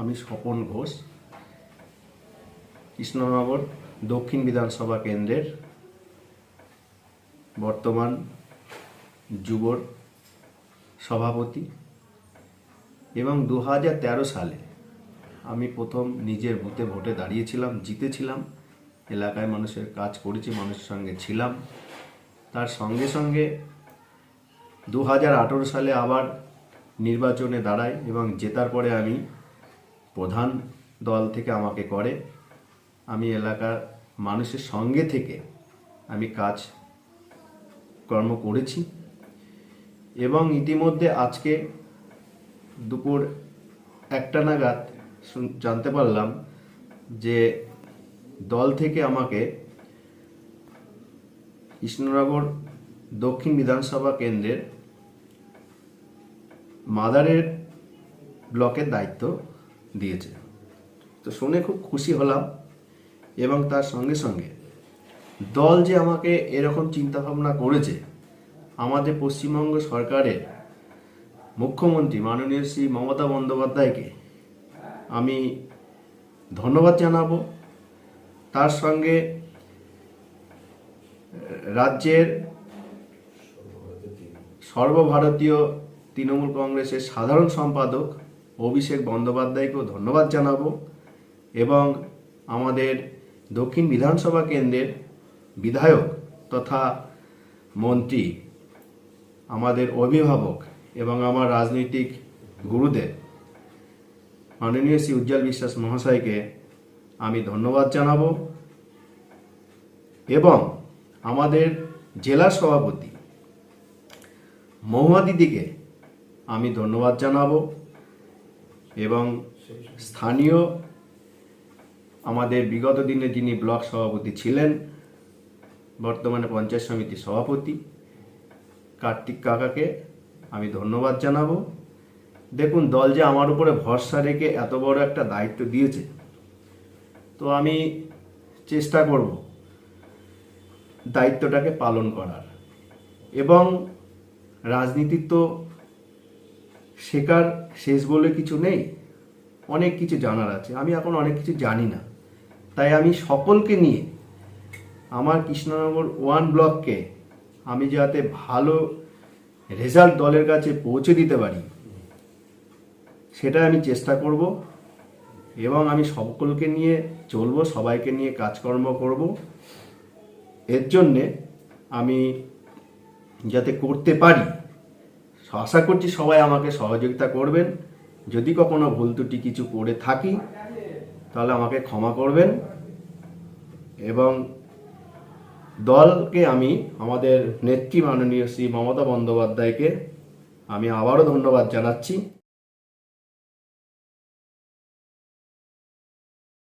আমি স্বপন ঘোষ। কৃষ্ণনগর দক্ষিণ বিধানসভা কেন্দ্রের বর্তমান যুবর সভাপতি এবং দু হাজার তেরো সালে আমি প্রথম নিজের বুথে ভোটে দাঁড়িয়েছিলাম, জিতেছিলাম, এলাকায় মানুষের কাজ করেছি, মানুষের সঙ্গে ছিলাম। তার সঙ্গে সঙ্গে দু হাজার আঠেরো সালে আবার নির্বাচনে দাঁড়াই এবং জেতার পরে আমি প্রধান দল থেকে আমাকে করে। আমি এলাকার মানুষের সঙ্গে থেকে আমি কাজ কর্ম করেছি এবং ইতিমধ্যে আজকে দুপুর একটা নাগাদ জানতে পারলাম যে দল থেকে আমাকে কৃষ্ণনগর দক্ষিণ বিধানসভা কেন্দ্রের মাদারের ব্লকের দায়িত্ব দিয়েছে। তো শুনে খুব খুশি হলাম এবং তার সঙ্গে সঙ্গে দল যে আমাকে এরকম চিন্তাভাবনা করেছে, আমাদের পশ্চিমবঙ্গ সরকারের মুখ্যমন্ত্রী মাননীয় শ্রী মমতা বন্দ্যোপাধ্যায়কে আমি ধন্যবাদ জানাব। তার সঙ্গে রাজ্যের সর্বভারতীয় তৃণমূল কংগ্রেসের সাধারণ সম্পাদক অভিষেক বন্দ্যোপাধ্যায়কেও ধন্যবাদ জানাব এবং আমাদের দক্ষিণ বিধানসভা কেন্দ্রের বিধায়ক তথা মন্ত্রী, আমাদের অভিভাবক এবং আমার রাজনৈতিক গুরুদেব মাননীয় শ্রী উজ্জ্বল বিশ্বাস মহাশয়কে আমি ধন্যবাদ জানাব এবং আমাদের জেলা সভাপতি মহুয়া দিদিকে আমি ধন্যবাদ জানাব। এবং স্থানীয় আমাদের বিগত দিনে যিনি ব্লক সভাপতি ছিলেন, বর্তমানে পঞ্চায়েত সমিতির সভাপতি, কার্তিক কাকাকে আমি ধন্যবাদ জানাব। দেখুন, দল যে আমার উপরে ভরসা রেখে এত বড় একটা দায়িত্ব দিয়েছে, তো আমি চেষ্টা করব দায়িত্বটাকে পালন করার। এবং রাজনীতির তো শেখার শেষ বলে কিছু নেই, অনেক কিছু জানার আছে। আমি এখন অনেক কিছু জানি না। তাই আমি সকলকে নিয়ে আমার কৃষ্ণনগর ওয়ান ব্লককে আমি যাতে ভালো রেজাল্ট দলের কাছে পৌঁছে দিতে পারি সেটা আমি চেষ্টা করব এবং আমি সকলকে নিয়ে চলবো, সবাইকে নিয়ে কাজকর্ম করব। এর জন্যে আমি যাতে করতে পারি আশা করছি সবাই আমাকে সহযোগিতা করবেন। যদি কখনো ভুল ত্রুটি কিছু করে থাকি, তাহলে আমাকে ক্ষমা করবেন। এবং দলকে আমি, আমাদের নেত্রী মাননীয় শ্রী মমতা বন্দ্যোপাধ্যায়কে আমি আবারও ধন্যবাদ জানাচ্ছি।